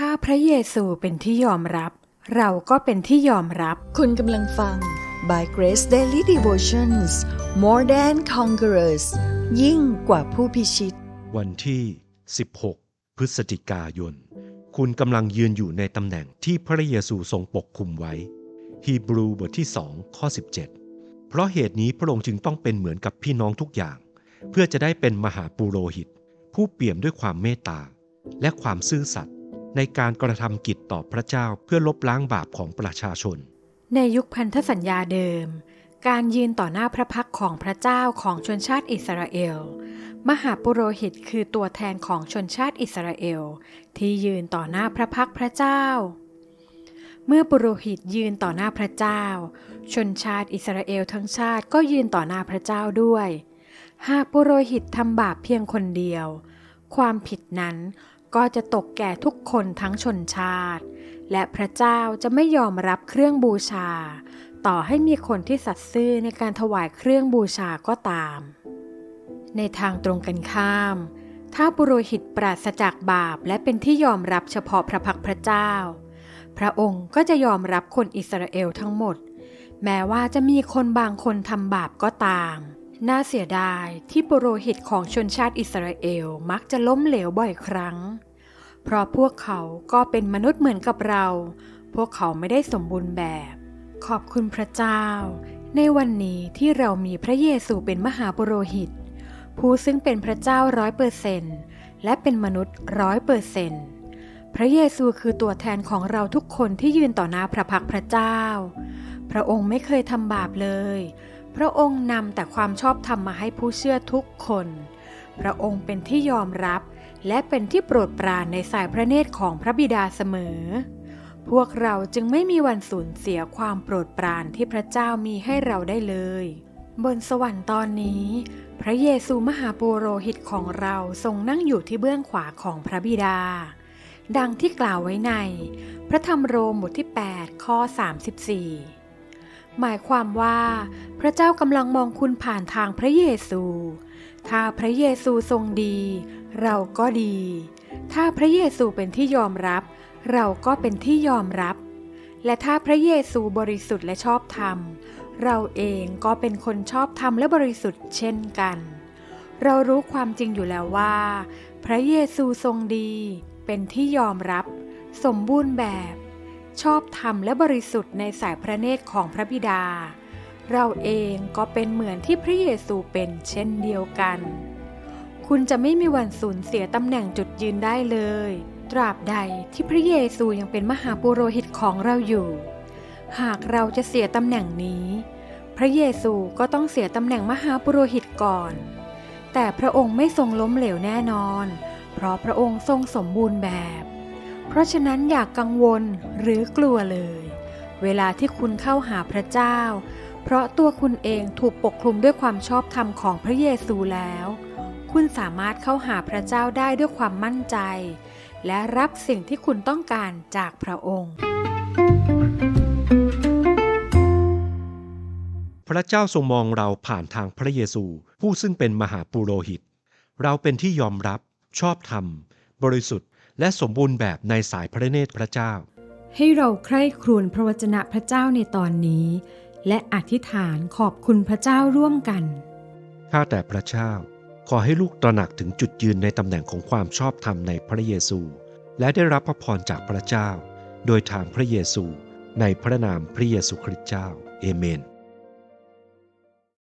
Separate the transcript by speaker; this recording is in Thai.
Speaker 1: ถ้าพระเยซูเป็นที่ยอมรับ เราก็เป็นที่ยอมรับ
Speaker 2: คุณกำลังฟัง By Grace Daily Devotions More Than Conquerors ยิ่งกว่าผู้พิชิต
Speaker 3: วันที่ 16 พฤศจิกายน คุณกำลังยืนอยู่ในตำแหน่งที่พระเยซูทรงปกคุมไว้ ฮีบรูบทที่2ข้อ 17 เพราะเหตุนี้พระองค์จึงต้องเป็นเหมือนกับพี่น้องทุกอย่าง เพื่อจะได้เป็นมหาปุโรหิต ผู้เปี่ยมด้วยความเมตตา และความซื่อสัตย์ ในการกระทำกิจต่อพระเจ้าเพื่อลบล้างบาปของประชาชน
Speaker 1: ในยุคพันธสัญญาเดิม การยืนต่อหน้าพระพักของพระเจ้าของชนชาติอิสราเอล มหาปุโรหิตคือตัวแทนของชนชาติอิสราเอล ที่ยืนต่อหน้าพระพักพระเจ้า เมื่อปุโรหิตยืนต่อหน้าพระเจ้า ชนชาติอิสราเอลทั้งชาติก็ยืนต่อหน้าพระเจ้าด้วย หากปุโรหิตทำบาปเพียงคนเดียว ความผิดนั้น ก็จะตกแก่ทุกคนทั้งชนชาติ และพระเจ้าจะไม่ยอมรับเครื่องบูชา ต่อให้มีคนที่สัตย์ซื่อในการถวายเครื่องบูชาก็ตาม ในทางตรงกันข้าม ถ้าปุโรหิตปราศจากบาปและเป็นที่ยอมรับเฉพาะพระพักพระเจ้า พระองค์ก็จะยอมรับคนอิสราเอลทั้งหมด แม้ว่าจะมีคนบางคนทำบาปก็ตามน่าเสียดายที่ปุโรหิตของชนชาติอิสราเอลมักจะล้มเหลวบ่อยครั้ง เพราะพวกเขาก็เป็นมนุษย์เหมือนกับเรา พวกเขาไม่ได้สมบูรณ์แบบ ขอบคุณพระเจ้า ในวันนี้ที่เรามีพระเยซูเป็นมหาปุโรหิต ผู้ซึ่งเป็นพระเจ้าร้อยเปอร์เซนและเป็นมนุษย์ร้อยเปอร์เซนพระเยซูคือตัวแทนของเราทุกคนที่ยืนต่อหน้าพระพักพระเจ้า พระองค์ไม่เคยทำบาปเลย พระองค์นำแต่ความชอบธรรมมาให้ผู้เชื่อทุกคน พระองค์เป็นที่ยอมรับ และเป็นที่โปรดปรานในสายพระเนตรของพระบิดาเสมอ พวกเราจึงไม่มีวันสูญเสียความโปรดปรานที่พระเจ้ามีให้เราได้เลย บนสวรรค์ตอนนี้ พระเยซูมหาปุโรหิตของเราทรงนั่งอยู่ที่เบื้องขวาของพระบิดา ดังที่กล่าวไว้ใน พระธรรมโรมบทที่ 8 ข้อ 34 หมายความว่าพระเจ้ากำลังมองคุณผ่านทางพระเยซู ถ้าพระเยซูทรงดี เราก็ดี ถ้าพระเยซูเป็นที่ยอมรับ เราก็เป็นที่ยอมรับ และถ้าพระเยซูบริสุทธิ์และชอบธรรม เราเองก็เป็นคนชอบธรรมและบริสุทธิ์เช่นกัน เรารู้ความจริงอยู่แล้วว่า พระเยซูทรงดี เป็นที่ยอมรับ สมบูรณ์แบบ ชอบธรรมและบริสุทธิ์ในสายพระเนตรของพระบิดา เราเองก็เป็นเหมือนที่พระเยซูเป็นเช่นเดียวกัน คุณจะไม่มีวันสูญเสียตำแหน่งจุดยืนได้เลย ตราบใดที่พระเยซูยังเป็นมหาปุโรหิตของเราอยู่ หากเราจะเสียตำแหน่งนี้ พระเยซูก็ต้องเสียตำแหน่งมหาปุโรหิตก่อน แต่พระองค์ไม่ทรงล้มเหลวแน่นอน เพราะพระองค์ทรงสมบูรณ์แบบ เพราะฉะนั้นอย่ากกังวลหรือกลัวเลย เวลาที่คุณเข้าหาพระเจ้า เพราะตัวคุณเองถูกปกคลุมด้วยความชอบธรรมของพระเยซูแล้ว คุณสามารถเข้าหาพระเจ้าได้ด้วยความมั่นใจ และรับสิ่งที่คุณต้องการจากพระองค์
Speaker 3: พระเจ้าทรงมองเราผ่านทางพระเยซู ผู้ซึ่งเป็นมหาปุโรหิต เราเป็นที่ยอมรับชอบธรรม บริสุทธิ์ และสมบูรณ์แบบในสายพระเนตรพระเจ้า
Speaker 1: ให้เราใคร่ครวญพระวจนะพระเจ้าในตอนนี้ และอธิษฐานขอบคุณพระเจ้าร่วมกัน
Speaker 3: ข้าแต่พระเจ้า ขอให้ลูกตระหนักถึงจุดยืนในตำแหน่งของความชอบธรรมในพระเยซู และได้รับพระพรจากพระเจ้า โดยทางพระเยซู ในพระนามพระเยซูคริสต์เจ้า เอเมน